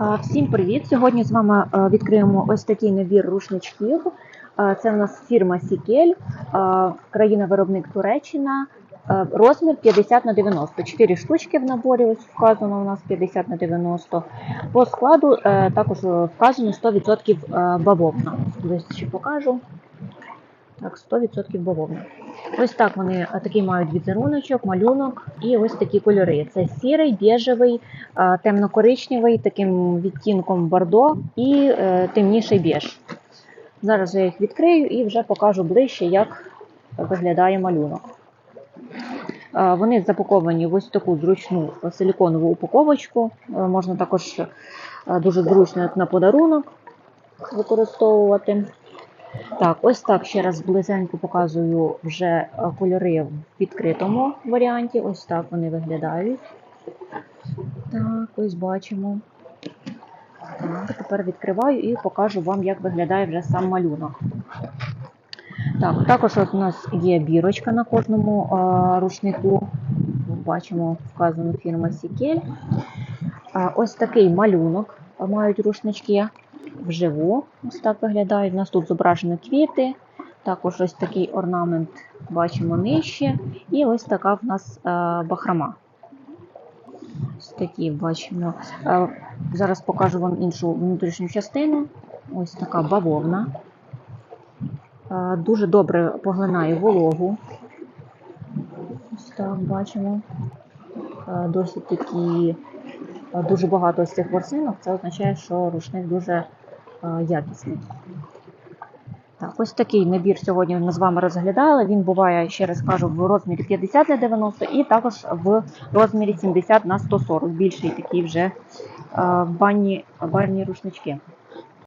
Всім привіт! Сьогодні з вами е, відкриємо ось такий набір рушничків. Е, Це в нас фірма Сікель, країна-виробник Туреччина. Е, Розмір 50 на 90. 4 штучки в наборі ось вказано у нас 50 на 90. По складу е, також вказано 100% е, бавовна. Ось ще покажу. Так, 100% бавовна. Ось так вони такий мають візеруночок, малюнок і ось такі кольори. Це сірий, біжевий, темно-коричневий, таким відтінком бордо і е, темніший біж. Зараз я їх відкрию і вже покажу ближче, як виглядає малюнок. Вони запаковані в ось таку зручну силіконову упаковочку. Е, Можна також е, дуже зручно на подарунок використовувати. Так, ось так ще раз близенько показую вже е, кольори в відкритому варіанті. Ось так вони виглядають. Так, ось бачимо. Так, тепер відкриваю і покажу вам, як виглядає вже сам малюнок. Так, також у нас є бірочка на кожному а, рушнику. Бачимо, вказано фірма Сікель. Ось такий малюнок мають рушнички вживу. Ось так виглядають. У нас тут зображені квіти, також ось такий орнамент бачимо нижче. І ось така в нас е, бахрома. Ось такі бачимо. Е, зараз покажу вам іншу внутрішню частину. Ось така бавовна. Е, дуже добре поглинає вологу. Ось так бачимо. Досить такі дуже багато з цих ворсинок. Це означає, що рушник дуже якісний. Так, ось такий набір сьогодні ми з вами розглядали. Він буває, ще раз кажу, в розмірі 50 на 90 і також в розмірі 70 на 140. Більший такий вже е, банні, банні рушнички.